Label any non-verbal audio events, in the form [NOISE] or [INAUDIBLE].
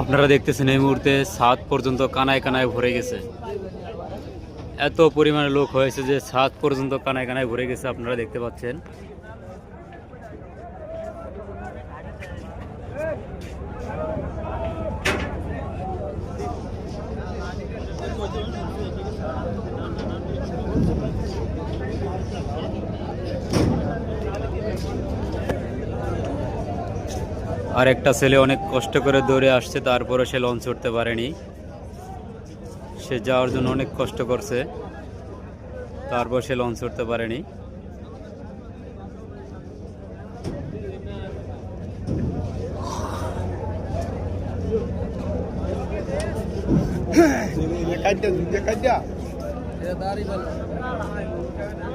আপনারা দেখতেছেন এই মুহূর্তে সাত পর্যন্ত কানায় কানায় ভরে গেছে। এত পরিমাণে লোক হয়েছে যে সাত পর্যন্ত কানায় কানায় ভরে গেছে, আপনারা দেখতে পাচ্ছেন। আর একটা ছেলে অনেক কষ্ট করে দৌড়ে আসছে তারপরে সে লঞ্চ উঠতে পারেনি। সে যাওয়ার জন্য অনেক কষ্ট করছে। তারপর সে লঞ্চ উঠতে পারেনি। [COUGHS]